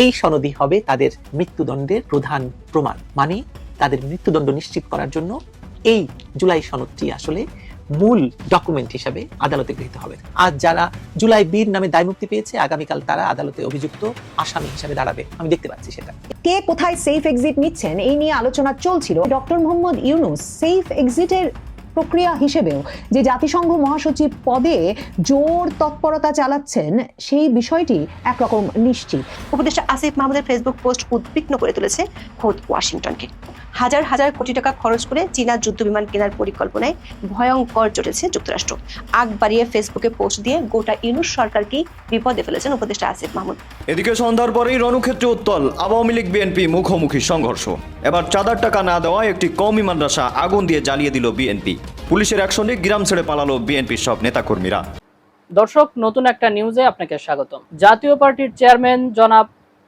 এই সনদই হবে তাদের মৃত্যুদণ্ডের প্রধান প্রমাণ। মানে তাদের মৃত্যুদণ্ড নিশ্চিত করার জন্য এই জুলাই সনদটি আসলে মূল ডকুমেন্ট হিসাবে আদালতে গৃহীত হবে। আজ যারা জুলাই বীর নামে দায়মুক্তি পেয়েছে, আগামীকাল তারা আদালতে অভিযুক্ত আসামি হিসাবে দাঁড়াবে। আমি দেখতে পাচ্ছি সেটা। কে কোথায় সেফ এক্সিট নিচ্ছেন এই নিয়ে আলোচনা চলছিল। ডক্টর মোহাম্মদ ইউনুস সেফ এক্সিটের প্রক্রিয়া হিসেবেও যে জাতিসংঘ মহাসচিব পদে জোর তৎপরতা চালাচ্ছেন সেই বিষয়টি একরকম নিশ্চিত। উপদেষ্টা আসিফ মাহমুদের ফেসবুক পোস্ট উদ্বিগ্ন করে তুলেছে খোদ ওয়াশিংটনকে। হাজার হাজার কোটি টাকা খরচ করে চীনা যুদ্ধ বিমান কেনার পরিকল্পনায় ভয়ঙ্কর চটেছে যুক্তরাষ্ট্র। আগ বাড়িয়ে ফেসবুকে পোস্ট দিয়ে গোটা ইউনুস সরকারকেই বিপদে ফেলেছেন উপদেষ্টা আসিফ মাহমুদ। এদিকে সন্ধ্যার পরেই রণক্ষেত্রে উত্তল আওয়ামী লীগ বিএনপি মুখোমুখি সংঘর্ষ। এবার চাঁদার টাকা না দেওয়ায় একটি কওমি মাদ্রাসা আগুন দিয়ে জ্বালিয়ে দিল বিএনপি। পুলিশের অ্যাকশনে গ্রাম ছেড়ে পালালো বিএনপির সব নেতাকর্মীরা। দর্শক, নতুন একটা নিউজে আপনাকে স্বাগতম। জাতীয় পার্টির চেয়ারম্যান জনাব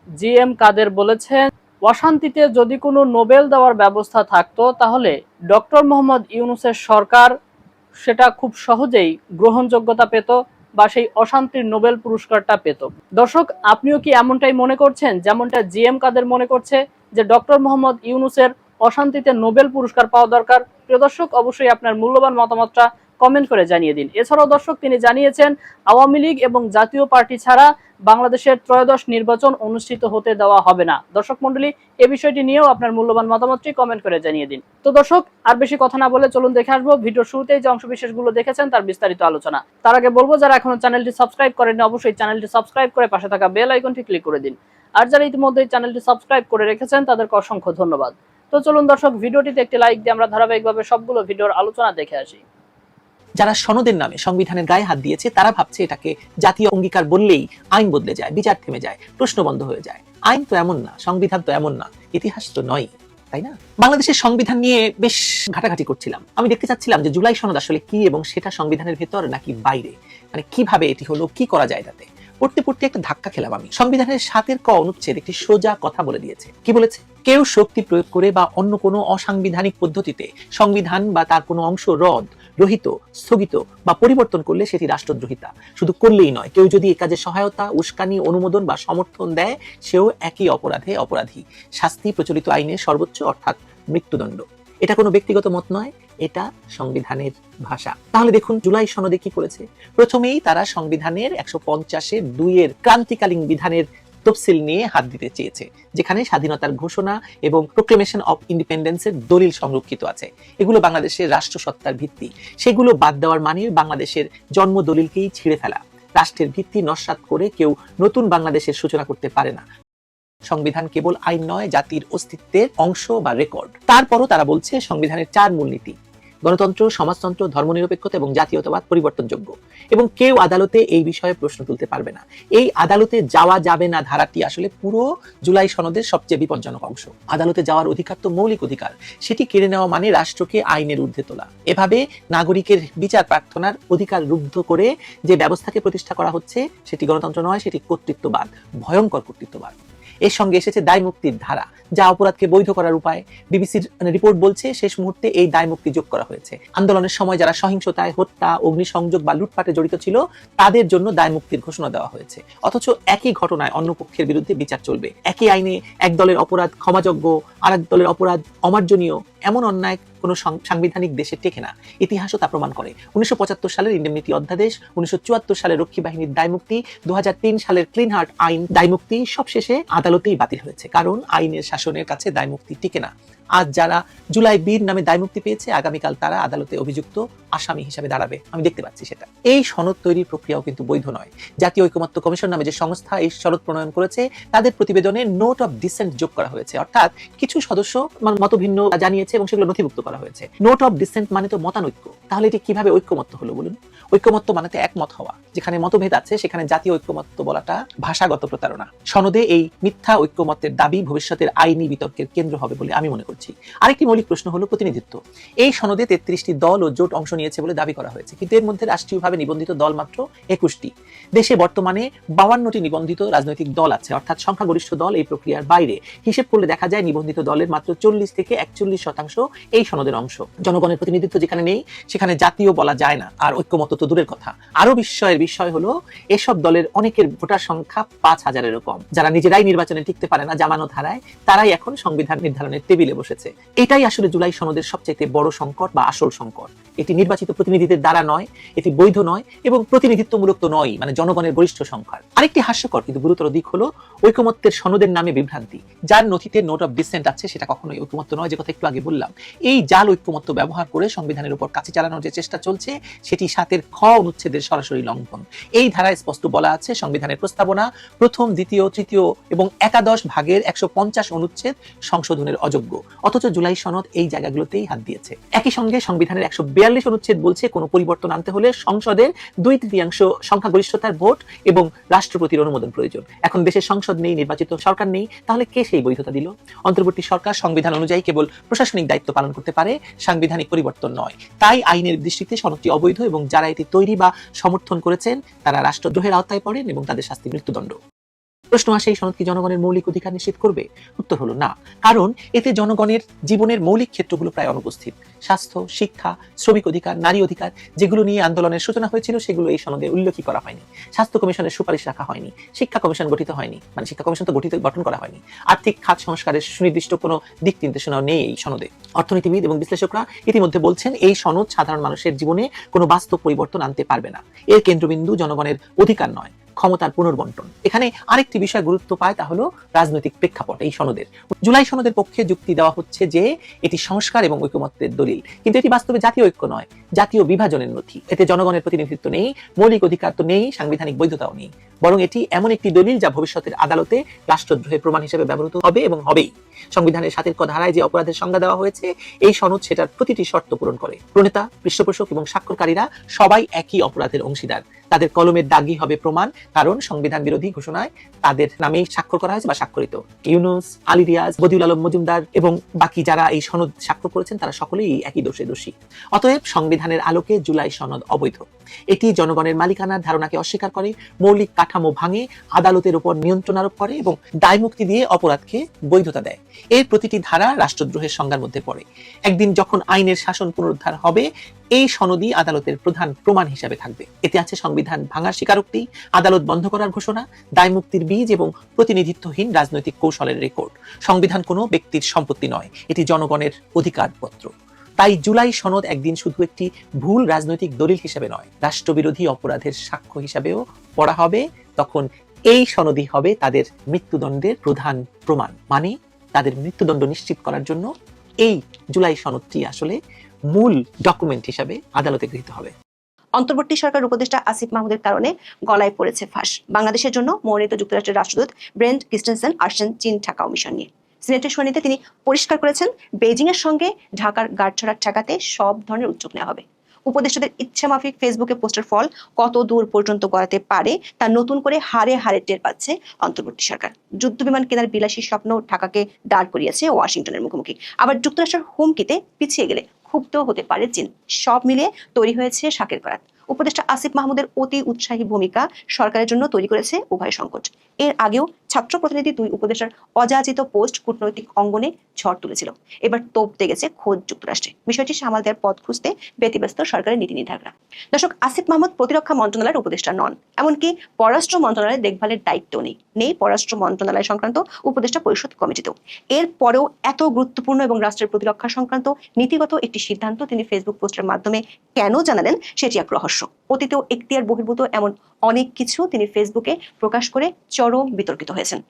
জি এম কাদের বলেছেন, অশান্তিতে যদি কোনো নোবেল দেওয়ার ব্যবস্থা থাকতো, তাহলে ডক্টর মোহাম্মদ ইউনুসের সরকার সেটা খুব সহজেই গ্রহণযোগ্যতা পেত বা সেই অশান্তির নোবেল পুরস্কারটা পেত। দর্শক, আপনিও কি এমনটাই মনে করছেন, যেমনটা জি এম কাদের মনে করছে, যে ডক্টর মোহাম্মদ ইউনুসের অশান্তিতে নোবেল পুরস্কার পাওয়া দরকার। প্রিয় দর্শক, অবশ্যই আপনার মূল্যবান মতামতটা কমেন্ট করে জানিয়ে দিন। এছাড়াও দর্শক, তিনি জানিয়েছেন, আওয়ামী লীগ এবং জাতীয় পার্টি ছাড়া বাংলাদেশের ত্রয়োদশ নির্বাচন অনুষ্ঠিত হতে দেওয়া হবে না। দর্শক মন্ডলী এ বিষয়টি নিয়েও আপনার মূল্যবান মতামতটি কমেন্ট করে জানিয়ে দিন। তো দর্শক, আর বেশি কথা না বলে চলুন দেখে আসব ভিডিওর শুরুতেই যে অংশবিশেষগুলো দেখেছেন তার বিস্তারিত আলোচনা। তার আগে বলব, যারা এখনও চ্যানেলটি সাবস্ক্রাইব করেনি অবশ্যই চ্যানেলটি সাবস্ক্রাইব করে পাশে থাকা বেল আইকনটি ক্লিক করে দিন। আর যারা ইতিমধ্যে চ্যানেলটি সাবস্ক্রাইব করে রেখেছেন, তাদেরকে অসংখ্য ধন্যবাদ। তো চলুন দর্শক, ভিডিওটিতে একটি লাইক দিয়ে আমরা ধারাবাহিকভাবে সবগুলো ভিডিওর আলোচনা দেখে আসি। যারা সনদের নামে সংবিধানের গায়ে হাত দিয়েছে, তারা ভাবছে এটাকে জাতীয় অঙ্গীকার বললেই আইন বদলে যায়, বিচার থেমে যায়, প্রশ্ন বন্ধ হয়ে যায়। আইন তো এমন না, সংবিধান তো এমন না, ইতিহাস তো নয়, তাই না? বাংলাদেশের সংবিধান নিয়ে বেশ ঘাটাঘাটি করছিলাম। আমি দেখতে চাচ্ছিলাম যে জুলাই সনদ আসলে কি এবং সেটা সংবিধানের ভেতর নাকি বাইরে? মানে কীভাবে এটি হলো, কি করা যায় তাতে? পড়তে পড়তে একটা ধাক্কা খেলাম আমি। সংবিধানের সাতের ক অনুচ্ছেদ একটি সোজা কথা বলে দিয়েছে। কি বলেছে? কেউ শক্তি প্রয়োগ করে বা অন্য কোনো অসাংবিধানিক পদ্ধতিতে সংবিধান বা তার কোনো অংশ রদ, রহিত, স্থগিত বা পরিবর্তন করলে সেটি রাষ্ট্রদ্রোহিতা। শুধু করলেই নয়, কেউ যদি এ কাজে সহায়তা, উস্কানি, অনুমোদন বা সমর্থন দেয়, সেও একই অপরাধে অপরাধী। শাস্তি প্রচলিত আইনের সর্বোচ্চ অর্থাৎ মৃত্যুদণ্ড। এটা কোনো ব্যক্তিগত মত নয়, এটা সংবিধানের ভাষা। তাহলে দেখুন, জুলাই সনদে কি করেছে? প্রথমেই তারা সংবিধানের একশো পঞ্চাশের দুইয়ের ক্রান্তিকালীন বিধানের তফসিল নিয়ে হাত দিতে চেয়েছে, যেখানে স্বাধীনতার ঘোষণা এবং প্রোক্লেমেশন অফ ইন্ডিপেন্ডেন্সের দলিল সংরক্ষিত আছে। এগুলো বাংলাদেশের রাষ্ট্রসত্তার ভিত্তি। সেগুলো বাদ দেওয়ার মানে বাংলাদেশের জন্ম দলিলকেই ছিঁড়ে ফেলা। রাষ্ট্রের ভিত্তি নস্বাত করে কেউ নতুন বাংলাদেশের সূচনা করতে পারে না। সংবিধান কেবল আইন নয়, জাতির অস্তিত্বের অংশ বা রেকর্ড। তারপরও তারা বলছে সংবিধানের চার মূলনীতি, গণতন্ত্র, সমাজতন্ত্র, ধর্মনিরপেক্ষতা এবং জাতীয়তাবাদ পরিবর্তনযোগ্য। এবং কেউ আদালতে এই বিষয়ে প্রশ্ন তুলতে পারবে না। এই আদালতে যাওয়া যাবে না ধারাটি আসলে পুরো জুলাই সনদের সবচেয়ে বিপজ্জনক অংশ। আদালতে যাওয়ার অধিকার তো মৌলিক অধিকার, সেটি কেড়ে নেওয়া মানে রাষ্ট্রকে আইনের ঊর্ধ্বে তোলা। এভাবে নাগরিকের বিচার প্রার্থনার অধিকার রুদ্ধ করে যে ব্যবস্থাকে প্রতিষ্ঠা করা হচ্ছে, সেটি গণতন্ত্র নয়, সেটি কর্তৃত্ববাদ, ভয়ঙ্কর কর্তৃত্ববাদ। এর সঙ্গে এসেছে দায় মুক্তির ধারা, যা অপরাধকে বৈধ করার উপায়। বিবিসির রিপোর্ট বলছে, শেষ মুহূর্তে এই দায় মুক্তি যোগ করা হয়েছে। আন্দোলনের সময় যারা সহিংসতায় হত্যা, অগ্নিসংযোগ বা লুটপাটে জড়িত ছিল, তাদের জন্য দায় মুক্তির ঘোষণা দেওয়া হয়েছে। অথচ একই ঘটনায় অন্য পক্ষের বিরুদ্ধে বিচার চলবে। একই আইনে এক দলের অপরাধ ক্ষমাযোগ্য আর এক দলের অপরাধ অমার্জনীয়, এমন অন্যায় কোনো সাংবিধানিক দেশে টেকে না। ইতিহাসও তা প্রমাণ করে। উনিশশো পঁচাত্তর সালের ইন্ডেমনিটি অধ্যাদেশ, উনিশশো চুয়াত্তর সালে রক্ষী বাহিনীর দায়মুক্তি দু হাজার তিন সালের ক্লিন হার্ট আইন দায়মুক্তি সবশেষে আদালতেই বাতিল হয়েছে। কারণ আইনের শাসনের কাছে দায়মুক্তি টিকে না। আজ যারা জুলাই বীর নামে দায়মুক্তি পেয়েছে, আগামীকাল তারা আদালতে অভিযুক্ত আসামি হিসাবে দাঁড়াবে। আমি দেখতে পাচ্ছি সেটা। এই সনদ তৈরির প্রক্রিয়াও কিন্তু বৈধ নয়। জাতীয় ঐকমত্য কমিশন নামে যে সংস্থা এই সনদ প্রণয়ন করেছে, তাদের প্রতিবেদনে নোট অফ ডিসেন্ট যোগ করা হয়েছে। অর্থাৎ কিছু সদস্য মতভিন্ন জানিয়েছে এবং সেগুলো নথিভুক্ত করা হয়েছে। নোট অফ ডিসেন্ট মানে তো মতানৈক্য। তাহলে এটি কীভাবে ঐক্যমত্য হলো বলুন? ঐক্যমত্য মানে তো একমত হওয়া। যেখানে মতভেদ আছে, সেখানে জাতীয় ঐক্যমত্য বলাটা ভাষাগত প্রতারণা। সনদে এই মিথ্যা ঐক্যমত্যের দাবি ভবিষ্যতের আইনি বিতর্কের কেন্দ্র হবে বলে আমি মনে করছি করছি। আরেকটি মৌলিক প্রশ্ন হলো প্রতিনিধিত্ব। এই সনদে তেত্রিশটি দল ও জোট অংশ নিয়েছে বলে দাবি করা হয়েছে। কিন্তু এর মধ্যে রাষ্ট্রীয়ভাবে নিবন্ধিত দল মাত্র একুশটি। দেশে বর্তমানে বাউান্নটি নিবন্ধিত রাজনৈতিক দল আছে। অর্থাৎ সংখ্যাগরিষ্ঠ দল এই প্রক্রিয়ার বাইরে। হিসেব করলে দেখা যায় নিবন্ধিত দলের মাত্র চল্লিশ থেকে একচল্লিশ শতাংশ এই সনদের অংশ। জনগণের প্রতিনিধিত্ব যেখানে নেই, সেখানে জাতীয় বলা যায় না। আর ঐক্যমত তো দূরের কথা। আরও বিস্ময়ের বিষয় হলো, এসব দলের অনেকের ভোটার সংখ্যা পাঁচ হাজারেরও কম। যারা নিজেরাই নির্বাচনে টিকতে পারে না, জামানত হারায়, তারাই এখন সংবিধান নির্ধারণের টেবিলে বসেছে। এটাই আসলে জুলাই সনদের সবচেয়ে বড় সংকট বা আসল সংকট। এটি নির্বাচিত প্রতিনিধিদের দ্বারা নয়, এটি বৈধ নয় এবং প্রতিনিধিত্বমূলক তো নয় মানে জনগণের গরিষ্ঠ সংখ্যার। আরেকটি হাস্যকর কিন্তু গুরুতর দিক হলো ঐকমত্যের সনদের নামে বিভ্রান্তি। যার নথিতে নোট অফ ডিসেন্ট আছে, সেটা কখনোই ঐকমত্য নয়, যে কথা একটু আগে বললাম। এই জাল ঐক্যমত্য ব্যবহার করে সংবিধানের উপর কাছে চালানোর যে চেষ্টা চলছে, সেটি সাতের খ অনুচ্ছেদের সরাসরি লঙ্ঘন। এই ধারায় স্পষ্ট বলা আছে, সংবিধানের প্রস্তাবনা প্রথম, দ্বিতীয়, তৃতীয় এবং একাদশ ভাগের একশো পঞ্চাশ অনুচ্ছেদ সংশোধনের অযোগ্য। অথচ জুলাই সনদ এই জায়গাগুলোতেই হাত দিয়েছে। একই সঙ্গে সংবিধানের একশো বিয়াল্লিশ অনুচ্ছেদ বলছে, কোনো পরিবর্তন আনতে হলে সংসদের দুই তৃতীয়াংশ সংখ্যাগরিষ্ঠতার ভোট এবং রাষ্ট্রপতির অনুমোদন প্রয়োজন। এখন দেশের সংসদ নেই, নির্বাচিত সরকার নেই, তাহলে কে সেই বৈধতা দিল? অন্তর্বর্তী সরকার সংবিধান অনুযায়ী কেবল প্রশাসনিক দায়িত্ব পালন করতে পারে, সাংবিধানিক পরিবর্তন নয়। তাই আইনের দৃষ্টিতে সনদটি অবৈধ এবং যারা এটি তৈরি বা সমর্থন করেছেন, তারা রাষ্ট্রদ্রোহের আওতায় পড়েন এবং তাদের শাস্তি মৃত্যুদণ্ড। প্রশ্ন আসে, এই সনদ কি জনগণের মৌলিক অধিকার নিশ্চিত করবে? উত্তর হলো না। কারণ এতে জনগণের জীবনের মৌলিক ক্ষেত্রগুলো প্রায় অনুপস্থিত। স্বাস্থ্য, শিক্ষা, শ্রমিক অধিকার, নারী অধিকার, যেগুলো নিয়ে আন্দোলনের সূচনা হয়েছিল, সেগুলো এই সনদে উল্লেখই করা হয়নি। স্বাস্থ্য কমিশনের সুপারিশ রাখা হয়নি। শিক্ষা কমিশন গঠিত হয়নি। মানে শিক্ষা কমিশন তো গঠিত, গঠন করা হয়নি। আর্থিক খাত সংস্কারের সুনির্দিষ্ট কোনো দিক নির্দেশনাও নেই এই সনদে। অর্থনীতিবিদ এবং বিশ্লেষকরা ইতিমধ্যে বলছেন, এই সনদ সাধারণ মানুষের জীবনে কোনো বাস্তব পরিবর্তন আনতে পারবে না। এর কেন্দ্রবিন্দু জনগণের অধিকার নয়। ক্ষমতার পুনর্বন্টন। এখানে আরেকটি বিষয় গুরুত্ব পায়, তা হলো রাজনৈতিক প্রেক্ষাপট এই সনদের। জুলাই সনদের পক্ষে যুক্তি দেওয়া হচ্ছে যে এটি সংস্কার এবং ঐকমত্যের দলিল। কিন্তু এটি বাস্তবে জাতীয় ঐক্য নয়, জাতীয় বিভাজনের নথি। এতে জনগণের প্রতিনিধিত্ব নেই, মৌলিক অধিকার তো নেই, সাংবিধানিক বৈধতাও নেই। বরং এটি এমন একটি দলিল যা ভবিষ্যতের আদালতে রাষ্ট্রদ্রোহের প্রমাণ হিসেবে ব্যবহৃত হবে এবং হবেই। সংবিধানের সাথে ধারায় যে অপরাধের সংজ্ঞা দেওয়া হয়েছে, এই সনদ সেটার প্রতিটি শর্ত পূরণ করে। প্রণেতা, পৃষ্ঠপোষক এবং স্বাক্ষরকারীরা সবাই একই অপরাধের অংশীদার। তাদের কলমের দাগই হবে প্রমাণ, কারণ সংবিধান বিরোধী ঘোষণায় তাদের নামেই স্বাক্ষর করা হয়েছে বা স্বাক্ষরিত। ইউনুস, আলী রিয়াজ, বদিউল আলম মজুমদার এবং বাকি যারা এই সনদ স্বাক্ষর করেছেন, তারা সকলেই একই দোষে দোষী। অতএব সংবিধানের আলোকে জুলাই সনদ অবৈধ। এটি জনগণের মালিকানার ধারণাকে অস্বীকার করে, মৌলিক কাঠামো ভাঙে, আদালতের উপর নিয়ন্ত্রণ আরোপ করে এবং দায়মুক্তি দিয়ে অপরাধকে বৈধতা দেয়। এর প্রতিটি ধারা রাষ্ট্রদ্রোহের সংজ্ঞার মধ্যে পড়ে। একদিন যখন আইনের শাসন পুনরুদ্ধার হবে, এই সনদই আদালতের প্রধান প্রমাণ হিসাবে থাকবে। এতে আছে সংবিধান ভাঙার স্বীকারোক্তি, আদালত বন্ধ করার ঘোষণা দায়মুক্তির বীজ এবং প্রতিনিধিত্বহীন রাজনৈতিক কৌশলের রেকর্ড। সংবিধান কোনো ব্যক্তির সম্পত্তি নয়, এটি জনগণের অধিকারপত্র। তাই জুলাই সনদ একদিন শুধু একটি ভুল রাজনৈতিক দলিল হিসেবে নয়, রাষ্ট্রবিরোধী অপরাধের সাক্ষ্য হিসাবেও পড়া হবে। তখন এই সনদই হবে তাদের মৃত্যুদণ্ডের প্রধান প্রমাণ। মানে তাদের মৃত্যুদণ্ড নিশ্চিত করার জন্য এই জুলাই সনদটি আসলে মূল ডকুমেন্ট হিসাবে আদালতে গৃহীত হবে। অন্তর্বর্তী সরকার উপদেষ্টা আসিফ মাহমুদের কারণে গলায় পড়েছে ফাঁস। বাংলাদেশের জন্য মনোনীত যুক্তরাষ্ট্রের রাষ্ট্রদূত ব্রেন্ট ক্রিস্টেনসেন আসছেন চীন ঠাকাও মিশন নিয়ে। সিনেটের শুনানিতে তিনি পরিষ্কার করেছেন বেজিং এর সঙ্গে ঢাকার গাঁটছড়া ঠেকাতে সব ধরনের উদ্যোগ নেওয়া হবে। উপদেষ্টাদের ইচ্ছা মাফিক ফেসবুকে পোস্টের ফল কত দূর পর্যন্ত গড়াতে পারে তা নতুন করে হারে হারে টের পাচ্ছে অন্তর্বর্তী সরকার। যুদ্ধ বিমান কেনার বিলাসী স্বপ্ন ঢাকাকে দাঁড় করিয়েছে ওয়াশিংটনের মুখোমুখি। আবার যুক্তরাষ্ট্রের হুমকিতে পিছিয়ে গেলে ক্ষুব্ধ হতে পারে চীন। সব মিলিয়ে তৈরি হয়েছে শাকের করাত উপদেষ্টা আসিফ মাহমুদের অতি উৎসাহী ভূমিকা সরকারের জন্য তৈরি করেছে উভয় সংকট। এর আগেও ছাত্র প্রতিনিধি দুই উপদেষ্টার অযাচিত পোস্ট কূটনৈতিক অঙ্গনে ঝড় তুলেছিল। এবার তোপতে গেছে খোদ যুক্তরাষ্ট্রে। বিষয়টি সামাল দেওয়ার পথ খুঁজতে ব্যতিব্যস্ত সরকারের নীতি নির্ধারকরা। দর্শক, আসিফ মাহমুদ প্রতিরক্ষা মন্ত্রণালয়ের উপদেষ্টা নন, এমনকি পররাষ্ট্র মন্ত্রণালয়ের দেখভালের দায়িত্ব নেই। নেই পররাষ্ট্র মন্ত্রণালয় সংক্রান্ত উপদেষ্টা পরিষদ কমিটিতেও। এর পরেও এত গুরুত্বপূর্ণ এবং রাষ্ট্রের প্রতিরক্ষা সংক্রান্ত নীতিগত একটি সিদ্ধান্ত তিনি ফেসবুক পোস্টের মাধ্যমে কেন জানালেন সেটি এক রহস্য। অতীতেও এখতিয়ার বহির্ভূত এমন অনেক কিছু তিনি ফেসবুকে প্রকাশ করে চরম বিতর্কিত হয়েছেন।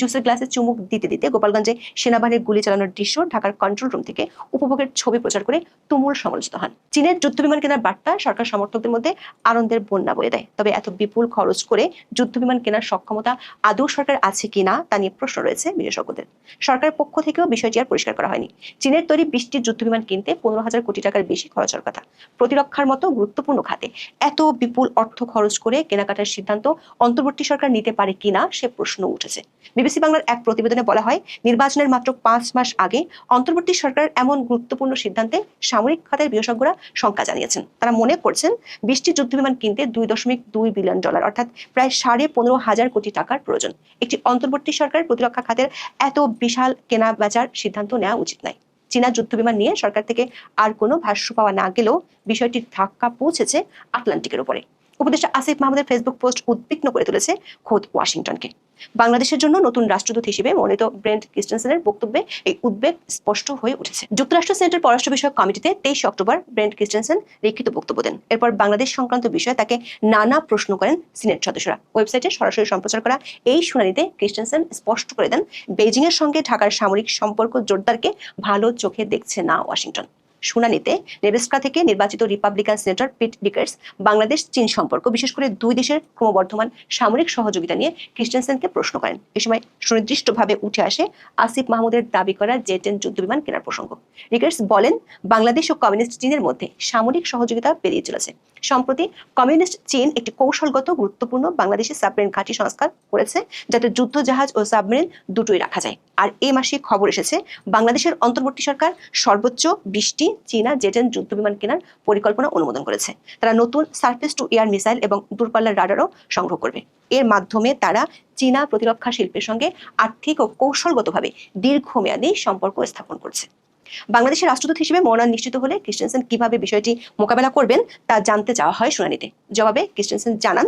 জুসের গ্লাসে চুমুক দিতে দিতে গোপালগঞ্জে সেনাবাহিনীর গুলি চালানোর দৃশ্য ঢাকার কন্ট্রোল রুম থেকে উপভোগের ছবি প্রচার করে তুমুল সমালোচিত হন। চীনের যুদ্ধ বিমান কেনার বার্তা সরকার সমর্থকদের মধ্যে আনন্দের বন্যা বয়ে দেয়। তবে এত বিপুল খরচ করে যুদ্ধ বিমান কেনার সক্ষমতা আদৌ সরকার আছে কিনা তা নিয়ে প্রশ্ন রয়েছে বিশেষজ্ঞদের। সরকারের পক্ষ থেকেও বিষয়টি আর পরিষ্কার করা হয়নি। চীনের তৈরি বিশটি যুদ্ধ বিমান কিনতে পনেরো হাজার কোটি টাকার বেশি খরচ হওয়ার কথা। প্রতিরক্ষার মতো গুরুত্বপূর্ণ খাতে এত বিপুল অর্থ খরচ করে কেনাকাটার সিদ্ধান্ত অন্তর্বর্তী সরকার নিতে পারে কিনা সে প্রশ্ন উঠেছে। বিবিসি বাংলার এক প্রতিবেদনে বলা হয়, নির্বাচনের মাত্র পাঁচ মাস আগে অন্তর্বর্তী সরকারের এমন গুরুত্বপূর্ণ সিদ্ধান্তে সামরিক খাতের বিশেষজ্ঞরা শঙ্কা জানিয়েছেন। তারা মনে করছেন, বিশটি যুদ্ধবিমান কিনতে দুই দশমিক দুই বিলিয়ন ডলার, অর্থাৎ প্রায় সাড়ে পনেরো হাজার কোটি টাকার প্রয়োজন। একটি অন্তর্বর্তী সরকারের প্রতিরক্ষা খাতের এত বিশাল কেনা বেচার সিদ্ধান্ত নেওয়া উচিত নয়। চীনা যুদ্ধবিমান নিয়ে সরকার থেকে আর কোনো ভাষ্য পাওয়া না গেলেও বিষয়টির ধাক্কা পৌঁছেছে আটলান্টিকের উপরে উপদেষ্টা আসিফ মাহমুদের ফেসবুক পোস্ট উদ্বিগ্ন করে তুলেছে খোদ ওয়াশিংটনকে। বাংলাদেশের জন্য নতুন রাষ্ট্রদূত হিসেবে মনোনীত ব্রেন্ট ক্রিস্টেনসেনের বক্তব্যে এই উদ্বেগ স্পষ্ট হয়ে উঠেছে। যুক্তরাষ্ট্র সেন্টার পররাষ্ট্র বিষয়ক কমিটিতে তেইশ অক্টোবর ব্রেন্ট ক্রিস্টেনসেন লিখিত বক্তব্য দেন। এরপর বাংলাদেশ সংক্রান্ত বিষয়ে তাকে নানা প্রশ্ন করেন সিনেট সদস্যরা। ওয়েবসাইটে সরাসরি সম্প্রচার করা এই শুনানিতে ক্রিস্টেনসেন স্পষ্ট করে দেন বেজিং এর সঙ্গে ঢাকার সামরিক সম্পর্ক জোরদারকে ভালো চোখে দেখছে না ওয়াশিংটন। শুনানিতে নেব্রাস্কা থেকে নির্বাচিত রিপাবলিকান সিনেটর পিট ডিকার্স বাংলাদেশ, চীন সম্পর্ক, বিশেষ করে দুই দেশের ক্রমবর্ধমান সামরিক সহযোগিতা নিয়ে ক্রিস্টেনসেনকে প্রশ্ন করেন। এ সময় সুনির্দিষ্টভাবে উঠে আসে আসিফ মাহমুদের দাবি করা জে টেন যুদ্ধবিমান কেনার প্রসঙ্গ। রিকার্স বলেন, বাংলাদেশ ও কমিউনিস্ট চীনের মধ্যে সামরিক সহযোগিতা বেরিয়ে চলেছে। সম্প্রতি কমিউনিস্ট চীন একটি কৌশলগত গুরুত্বপূর্ণ বাংলাদেশি সাবমেরিন ঘাঁটি সংস্কার করেছে, যাতে যুদ্ধ জাহাজ ও সাবমেরিন দুটোই রাখা যায়। আর এ মাসে খবর এসেছে, বাংলাদেশের অন্তর্বর্তী সরকার সর্বোচ্চ বিশটি চীনা জেটেন যুদ্ধবিমান কেনার পরিকল্পনা অনুমোদন করেছে। তারা নতুন সার্ফেস টু এয়ার মিসাইল এবং দূরপাল্লার রাডারও সংগ্রহ করবে। এর মাধ্যমে তারা চীনা প্রতিরক্ষা শিল্পের সঙ্গে আর্থিক ও কৌশলগতভাবে দীর্ঘমেয়াদী সম্পর্ক স্থাপন করছে। বাংলাদেশের রাষ্ট্রদূত হিসেবে মনোনয়ন নিশ্চিত হলে ক্রিস্টেনসেন কীভাবে বিষয়টি মোকাবেলা করবেন তা জানতে চাওয়া হয় শুনানিতে। জবাবে ক্রিস্টেনসেন জানান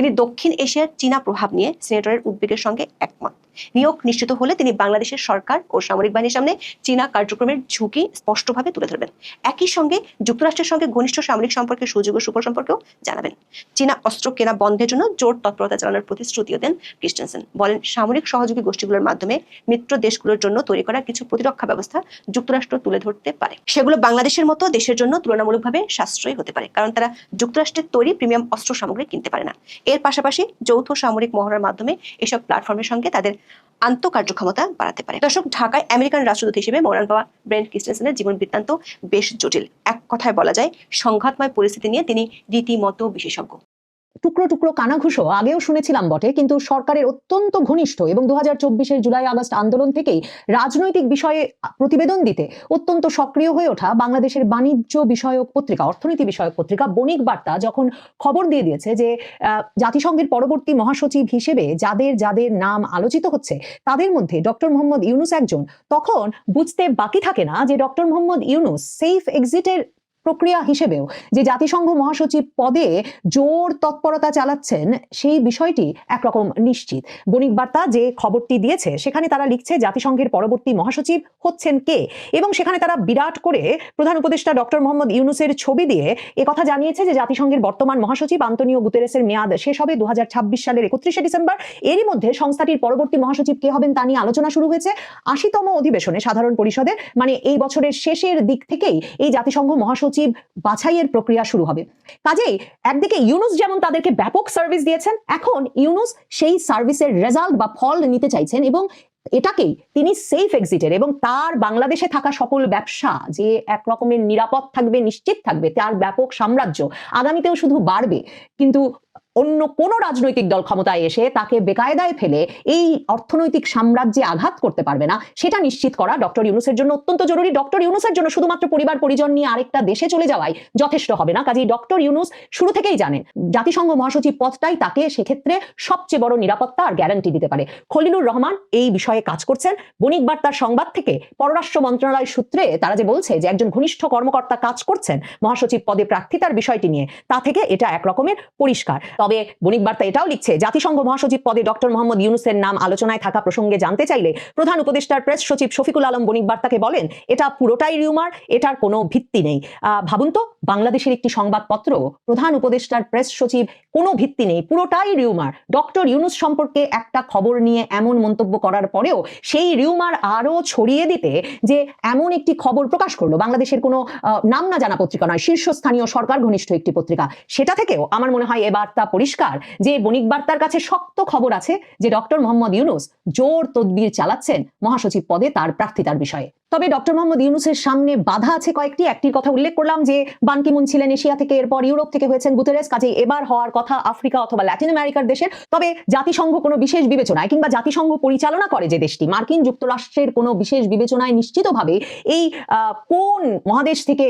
তিনি দক্ষিণ এশিয়ার চীনা প্রভাব নিয়ে সিনেটরের উদ্বেগের সঙ্গে একমত। নিয়োগ নিশ্চিত হলে তিনি বাংলাদেশের সরকার ও সামরিক বাহিনীর সামনে চীনা কার্যক্রমের ঝুঁকি স্পষ্টভাবে তুলে ধরবেন। একই সঙ্গে যুক্তরাষ্ট্রের সঙ্গে ঘনিষ্ঠ সামরিক সম্পর্কের সুযোগ ও সুফল সম্পর্কেও জানাবেন। চীনা অস্ত্র কেনা বন্ধের জন্য জোর তৎপরতা চালানোর প্রতিশ্রুতিও দেন ক্রিস্টেনসেন। বলেন, সামরিক সহযোগী গোষ্ঠীগুলোর মাধ্যমে মিত্র দেশগুলোর জন্য তৈরি করা কিছু প্রতিরক্ষা ব্যবস্থা যুক্তরাষ্ট্র তুলে ধরতে পারে। সেগুলো বাংলাদেশের মতো দেশের জন্য তুলনামূলকভাবে সাশ্রয়ী হতে পারে, কারণ তারা যুক্তরাষ্ট্রের তৈরি প্রিমিয়াম অস্ত্র সামগ্রী কিনতে পারে না। এর পাশাপাশি যৌথ সামরিক মহড়ার মাধ্যমে এসব প্ল্যাটফর্মের সঙ্গে তাদের আন্তঃকার্যক্ষমতা বাড়াতে পারে। দর্শক, ঢাকায় আমেরিকান রাষ্ট্রদূত হিসেবে মরান পাওয়া ব্রেন্ট ক্রিস্টেনসেনের জীবন বৃত্তান্ত বেশ জটিল। এক কথায় বলা যায়, সংঘাতময় পরিস্থিতি নিয়ে তিনি রীতিমতো বিশেষজ্ঞ। টুকরো টুকরো কানাঘুষো আগেও শুনেছিলাম বটে, কিন্তু সরকারের অত্যন্ত ঘনিষ্ঠ এবং দু হাজার জুলাই আগস্ট আন্দোলন থেকেই রাজনৈতিক বিষয়ে প্রতিবেদন দিতে অত্যন্ত সক্রিয় হয়ে ওঠা বাংলাদেশের বাণিজ্য বিষয়ক পত্রিকা, অর্থনীতি বিষয়ক পত্রিকা বণিক বার্তা যখন খবর দিয়ে দিয়েছে যে জাতিসংঘের পরবর্তী মহাসচিব হিসেবে যাদের যাদের নাম আলোচিত হচ্ছে, তাদের মধ্যে ডক্টর মোহাম্মদ ইউনুস একজন, তখন বুঝতে বাকি থাকে না যে ডক্টর মোহাম্মদ ইউনুস সেফ এক্সিটের প্রক্রিয়া হিসেবেও যে জাতিসংঘ মহাসচিব পদে জোর তৎপরতা চালাচ্ছেন, সেই বিষয়টি একরকম নিশ্চিত। বণিক বার্তা যে খবরটি দিয়েছে, সেখানে তারা লিখছে জাতিসংঘের পরবর্তী মহাসচিব হচ্ছেন কে? এবং সেখানে তারা বিরাট করে প্রধান উপদেষ্টা ডক্টর মোহাম্মদ ইউনুসের ছবি দিয়ে কথা জানিয়েছে যে জাতিসংঘের বর্তমান মহাসচিব আন্তনিও গুতেরেসের মেয়াদ শেষ হবে দু হাজার ছাব্বিশ সালের একত্রিশে ডিসেম্বর। এরই মধ্যে সংস্থাটির পরবর্তী মহাসচিব কে হবেন তা নিয়ে আলোচনা শুরু হয়েছে আশিতম অধিবেশনে সাধারণ পরিষদের। মানে এই বছরের শেষের দিক থেকেই এই জাতিসংঘ মহাসচিব বাছাইয়ের প্রক্রিয়া শুরু হবে। কাজেই একদিকে ইউনুস যেমন তাদেরকে ব্যাপক সার্ভিস দিয়েছেন, এখন ইউনুস সেই সার্ভিসের রেজাল্ট বা ফল নিতে চাইছেন এবং এটাকেই তিনি সেফ এক্সিটের এবং তার বাংলাদেশে থাকা সকল ব্যবসা যে এক রকমের নিরাপদ থাকবে, নিশ্চিত থাকবে, তার ব্যাপক সাম্রাজ্য আগামীতেও শুধু বাড়বে। কিন্তু অন্য কোন রাজনৈতিক দল ক্ষমতায় এসে তাকে বেকায়দায় ফেলে এই অর্থনৈতিক সাম্রাজ্যে আঘাত করতে পারবে না, সেটা নিশ্চিত করা ডক্টর ইউনুসের জন্য অত্যন্ত জরুরি। ডক্টর ইউনুসের জন্য শুধুমাত্র পরিবার, পরিজন নিয়ে আরেকটা দেশে চলে যাওয়াই যথেষ্ট হবে না। কাজেই ডক্টর ইউনুস শুরু থেকেই জানেন, জাতিসংঘ মহাসচিব পদটাই তাকে সেক্ষেত্রে সবচেয়ে বড় নিরাপত্তা আর গ্যারান্টি দিতে পারে। খলিলুর রহমান এই বিষয়ে কাজ করছেন। বণিক বার্তার সংবাদ থেকে পররাষ্ট্র মন্ত্রণালয় সূত্রে তারা যে বলছে যে একজন ঘনিষ্ঠ কর্মকর্তা কাজ করছেন মহাসচিব পদে প্রার্থিতার বিষয়টি নিয়ে, তা থেকে এটা এক রকমের পরিষ্কার। তবে বণিক বার্তা এটাও লিখছে, জাতিসংঘ মহাসচিব পদে ডক্টর মোহাম্মদ ইউনুসের নাম আলোচনায় থাকা প্রসঙ্গে জানতে চাইলে প্রধান উপদেষ্টার প্রেস সচিব শফিকুল আলম বণিক বার্তাকে বলেন, এটা পুরোটাই রিউমার এটার কোনো ভিত্তি নেই। ভাবুন তো, বাংলাদেশের একটি সংবাদপত্র, প্রধান উপদেষ্টার প্রেস সচিব, কোনো ভিত্তি নেই, পুরোটাই রিউমার ডক্টর ইউনুস সম্পর্কে একটা খবর নিয়ে এমন মন্তব্য করার পরেও সেই রিউমার আরও ছড়িয়ে দিতে যে এমন একটি খবর প্রকাশ করল, বাংলাদেশের কোনো নাম না জানা পত্রিকা নয়, শীর্ষস্থানীয় সরকার ঘনিষ্ঠ একটি পত্রিকা। সেটা থেকেও আমার মনে হয় এ বার্তা পরিষ্কার যে বণিক বার্তার কাছে শক্ত খবর আছে যে ডক্টর মোহাম্মদ ইউনুস জোর তদবির চালাচ্ছেন মহাসচিব পদে তার প্রার্থিতার বিষয়ে। তবে ডক্টর মোহাম্মদ ইউনুসের সামনে বাধা আছে কয়েকটি। একটির কথা উল্লেখ করলাম যে, বানকিমুন ছিলেন এশিয়া থেকে, এরপর ইউরোপ থেকে হয়েছেন গুতেরেস। কাজে এবার হওয়ার কথা আফ্রিকা অথবা ল্যাটিন আমেরিকার দেশের। তবে জাতিসংঘ কোনো বিশেষ বিবেচনায় কিংবা জাতিসংঘ পরিচালনা করে যে দেশটি, মার্কিন যুক্তরাষ্ট্রের কোনো বিশেষ বিবেচনায় নিশ্চিতভাবে এই কোন মহাদেশ থেকে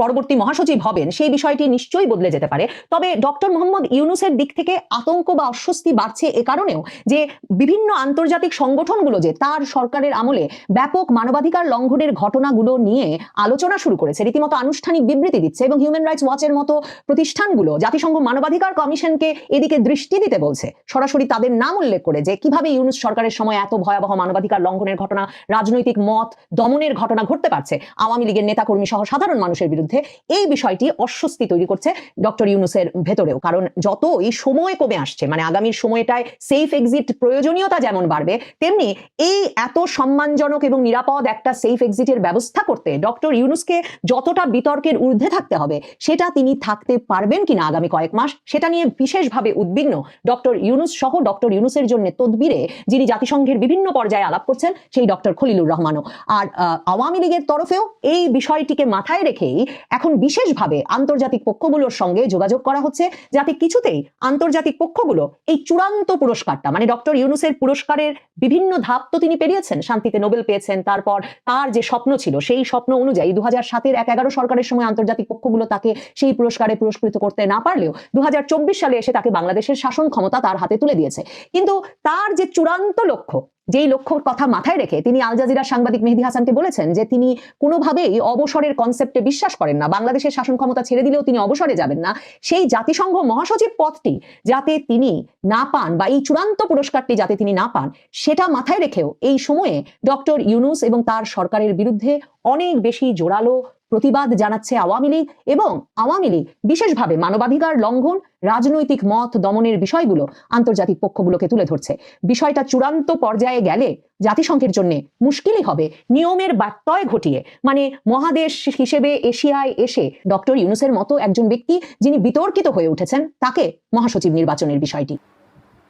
পরবর্তী মহাসচিব হবেন, সেই বিষয়টি নিশ্চয়ই বদলে যেতে পারে। তবে ডক্টর মোহাম্মদ ইউনুসের দিক থেকে আতঙ্ক বা অস্বস্তি বাড়ছে এ কারণেও যে, বিভিন্ন আন্তর্জাতিক সংগঠনগুলো যে, তার সরকারের আমলে ব্যাপক মানবাধিকার লঙ্ঘনের ঘটনাগুলো নিয়ে আলোচনা শুরু করেছে। রীতিমতো আনুষ্ঠানিক বিবৃতি দিচ্ছে এবং হিউম্যান রাইটস ওয়াচের মতো প্রতিষ্ঠানগুলো জাতিসংঘ মানবাধিকার কমিশনকে এদিকে দৃষ্টি দিতে বলছে। সরাসরি তাদের নাম উল্লেখ করে যে কীভাবে ইউনুস সরকারের সময় এত ভয়াবহ মানবাধিকার লঙ্ঘনের ঘটনা, রাজনৈতিক মত, দমনের ঘটনা ঘটতে পারছে। আওয়ামী লীগের নেতাকর্মী সহ সাধারণ মানুষের বিরুদ্ধে এই বিষয়টি অস্বস্তি তৈরি করছে ডক্টর ইউনুসের ভেতরেও। কারণ যত এই সময় কমে আসছে মানে আগামীর সময়টায় সেফ এক্সিট প্রয়োজনীয়তা যেমন বাড়বে, তেমনি এই এত সম্মানজনক এবং নিরাপদ একটা সেফ এক্সিটের ব্যবস্থা করতে ডক্টর ইউনুসকে যতটা বিতর্কের ঊর্ধ্বে থাকতে হবে, সেটা তিনি থাকতে পারবেন কিনা আগামী কয়েক মাস, সেটা নিয়ে বিশেষভাবে উদ্বিগ্ন ডক্টর ইউনুস সহ ডক্টর ইউনুসের জন্য তদবিরে যিনি জাতিসংঘের বিভিন্ন পর্যায়ে আলাপ করছেন, সেই ডক্টর খলিলুর রহমানও। আর আওয়ামী লীগের তরফেও এই বিষয়টিকে মাথায় রেখেই এখন বিশেষভাবে আন্তর্জাতিক পক্ষগুলোর সঙ্গে যোগাযোগ করা হচ্ছে, যাতে কিছুতেই আন্তর্জাতিক পক্ষগুলো এই চূড়ান্ত পুরস্কারটা মানে ডক্টর ইউনুসের পুরস্কারের বিভিন্ন ধাপ তো তিনি পেরিয়েছেন, শান্তিতে নোবেল পেয়েছেন, তারপর তার যে স্বপ্ন ছিল, সেই স্বপ্ন অনুযায়ী দু হাজার সাতের এক এগারো সরকারের সময় আন্তর্জাতিক পক্ষগুলো তাকে সেই পুরস্কারে পুরস্কৃত করতে না পারলেও দু হাজার চব্বিশ সালে এসে তাকে বাংলাদেশের শাসন ক্ষমতা তার হাতে তুলে দিয়েছে। কিন্তু তার যে চূড়ান্ত লক্ষ্য যেই লক্ষ্যর কথা মাথায় রেখে তিনি আল জাজিরার সাংবাদিক মেহেদি হাসানকে বলেছেন যে তিনি কোনোভাবেই অবসরের কনসেপ্টে বিশ্বাস করেন না। বাংলাদেশের শাসন ক্ষমতা ছেড়ে দিলেও তিনি অবসরে যাবেন না। সেই জাতিসংঘ মহাসচিব পদটি যাতে তিনি না পান বা এই চূড়ান্ত পুরস্কারটি যাতে তিনি না পান, সেটা মাথায় রেখেও এই সময়ে ডক্টর ইউনুস এবং তার সরকারের বিরুদ্ধে অনেক বেশি জোরালো প্রতিবাদ জানাচ্ছে আওয়ামী লীগ এবং আওয়ামী লীগ বিশেষভাবে মানবাধিকার লঙ্ঘন, রাজনৈতিক মত দমনের বিষয়গুলো আন্তর্জাতিক পক্ষগুলোকে তুলে ধরছে। বিষয়টা চূড়ান্ত পর্যায়ে গেলে জাতিসংঘের জন্য মুশকিলই হবে। নিয়মের ব্যত্যয় ঘটিয়ে মানে মহাদেশ হিসেবে এশিয়ায় এসে ডক্টর ইউনুসের মতো একজন ব্যক্তি যিনি বিতর্কিত হয়ে উঠেছেন, তাকে মহাসচিব নির্বাচনের বিষয়টি।